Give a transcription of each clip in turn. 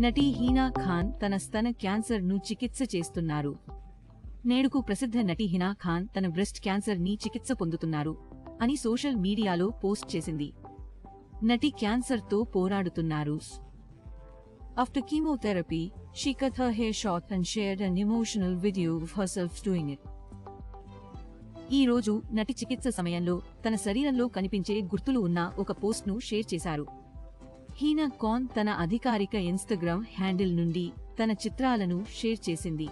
నటి హీనా ఖాన్ తన స్తన క్యాన్సర్ను చికిత్స చేస్తున్నారు. నేడుకు ప్రసిద్ధ నటి హినా ఖాన్ తన బ్రెస్ట్ క్యాన్సర్ని చికిత్స పొందుతున్నారు అని సోషల్ మీడియాలో పోస్ట్ చేసింది. నటి క్యాన్సర్తో పోరాడుతున్నారు. After chemotherapy she cut her hair short and shared and emotional video herself doing it ఈ రోజు నటి చికిత్స సమయంలో తన శరీరంలో కనిపించే గుర్తులు ఉన్న ఒక పోస్ట్ను షేర్ చేశారు. హీనా కాన్ తన అధికారిక ఇన్స్టాగ్రామ్ హ్యాండిల్ నుండి తన చిత్రాలను షేర్ చేసింది.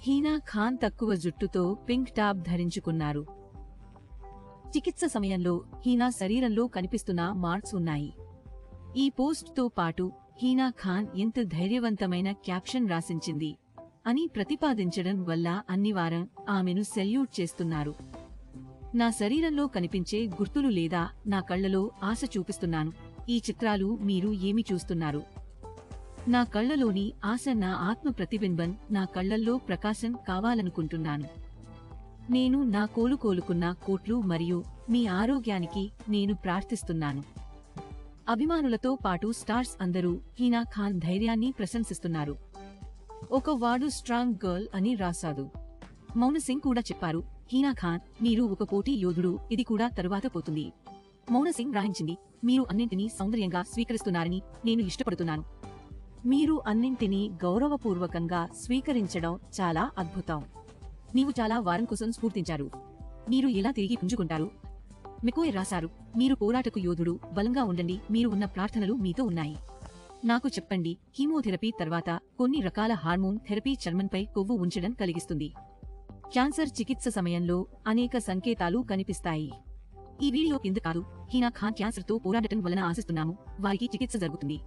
హీనా ఖాన్ తక్కువ జుట్టుతో పింక్ టాప్ ధరించుకున్నారు. చికిత్స సమయంలో హీనా శరీరంలో కనిపిస్తున్న మార్క్స్ ఉన్నాయి. ఈ పోస్ట్తో పాటు హీనా ఖాన్ ఎంత ధైర్యవంతమైన క్యాప్షన్ రాసించింది అని ప్రతిపాదించడం వల్ల అన్ని వారం ఆమెను సెల్యూట్ చేస్తున్నారు. నా శరీరంలో కనిపించే గుర్తులు లేదా నా కళ్ళలో ఆశ చూపిస్తున్నాను. ఈ చిత్రాలు మీరు ఏమి చూస్తున్నారు? నా కళ్ళలోని ఆశ నా ఆత్మ ప్రతిబింబం నా కళ్ళల్లో ప్రకాశం కావాలనుకుంటున్నాను. నేను నా కోలుకోలుకున్న కోట్లు మరియు మీ ఆరోగ్యానికి నేను ప్రార్థిస్తున్నాను. అభిమానులతో పాటు స్టార్స్ అందరూ హీనా ఖాన్ ధైర్యాన్ని ప్రశంసిస్తున్నారు. ఒక వాడు స్ట్రాంగ్ గర్ల్ అని రాశాడు. మౌన సింగ్ కూడా చెప్పారు హీనా ఖాన్ మీరు ఒక పోటీ యోధుడు ఇది కూడా తరువాత పోతుంది. మౌన సింగ్ గ్రహించింది మీరు అన్నింటినీ సౌందర్యంగా స్వీకరిస్తున్నారని నేను ఇష్టపడుతున్నాను. మీరు అన్నింటినీ గౌరవపూర్వకంగా స్వీకరించడం చాలా అద్భుతం. నీవు చాలా వారం కోసం స్ఫూర్తించారు. మీరు ఎలా తిరిగి పుంజుకుంటారు? మెకోయ్ రాశారు. మీరు పోరాటకు యోధుడు బలంగా ఉండండి. మీరు ఉన్న ప్రార్థనలు మీతో ఉన్నాయి. నాకు చెప్పండి కీమోథెరపీ తర్వాత కొన్ని రకాల హార్మోన్ థెరపీ చర్మంపై కొవ్వు ఉంచడం కలిగిస్తుంది. క్యాన్సర్ చికిత్స సమయంలో అనేక సంకేతాలు కనిపిస్తాయి. ఈ వీడియో కింద కాదు? హీనా ఖాన్ క్యాన్సర్తో పోరాడటం వలన ఆశిస్తున్నాము. వారికి చికిత్స జరుగుతుంది.